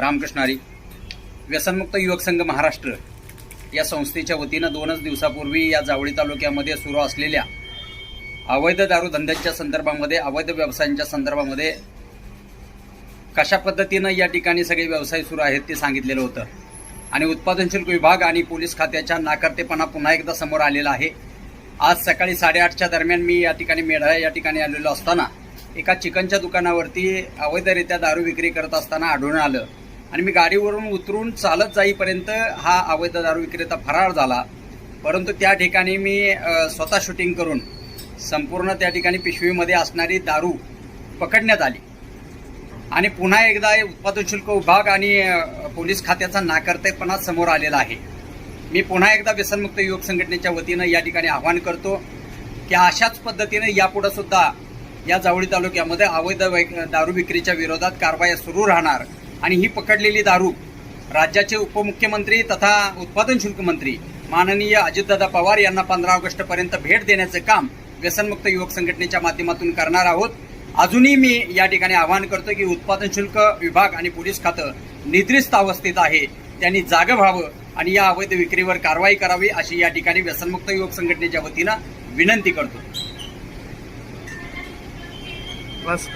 रामकृष्ण हरी व्यसनमुक्त युवक संघ महाराष्ट्र या संस्थेच्या वतीनं दोनच दिवसापूर्वी या जावळी तालुक्यामध्ये सुरू असलेल्या अवैध दारू धंद्याच्या संदर्भामध्ये अवैध व्यवसायांच्या संदर्भामध्ये कशा पद्धतीनं या ठिकाणी सगळे व्यवसाय सुरू आहेत ते सांगितलेलं होतं. आणि उत्पादन शुल्क विभाग आणि पोलीस खात्याच्या नाकर्तेपणा पुन्हा एकदा समोर आलेला आहे. आज सकाळी साडेआठच्या दरम्यान मी या ठिकाणी मेढा या ठिकाणी आलेलो असताना एका चिकनच्या दुकानावरती अवैधरित्या दारू विक्री करत असताना आढळून आलं. आणि मी गाडीवरून उतरून चालत जाईपर्यंत हा अवैध दारू विक्रेता फरार झाला. परंतु त्या ठिकाणी मी स्वतः शूटिंग करून संपूर्ण त्या ठिकाणी पिशवीमध्ये असणारी दारू पकडण्यात आली. आणि पुन्हा एकदा हे उत्पादन शुल्क विभाग आणि पोलीस खात्याचा नाकर्तेपणा समोर आलेला आहे. मी पुन्हा एकदा व्यसनमुक्त युवक संघटनेच्या वतीनं या ठिकाणी आवाहन करतो की अशाच पद्धतीने यापुढे सुद्धा या जावळी तालुक्यामध्ये अवैध दारू विक्रीच्या विरोधात कारवाया सुरू राहणार. आणि ही पकडलेली दारू राज्याचे उपमुख्यमंत्री तथा उत्पादन शुल्क मंत्री माननीय अजितदादा पवार यांना पंधरा ऑगस्ट पर्यंत भेट देण्याचं काम व्यसनमुक्त युवक संघटनेच्या माध्यमातून करणार आहोत. अजूनही मी या ठिकाणी आवाहन करतो की उत्पादन शुल्क विभाग आणि पोलीस खातं निद्रिस्त अवस्थेत आहे. त्यांनी जागं व्हावं आणि या अवैध विक्रीवर कारवाई करावी अशी या ठिकाणी व्यसनमुक्त युवक संघटनेच्या वतीनं विनंती करतो. बस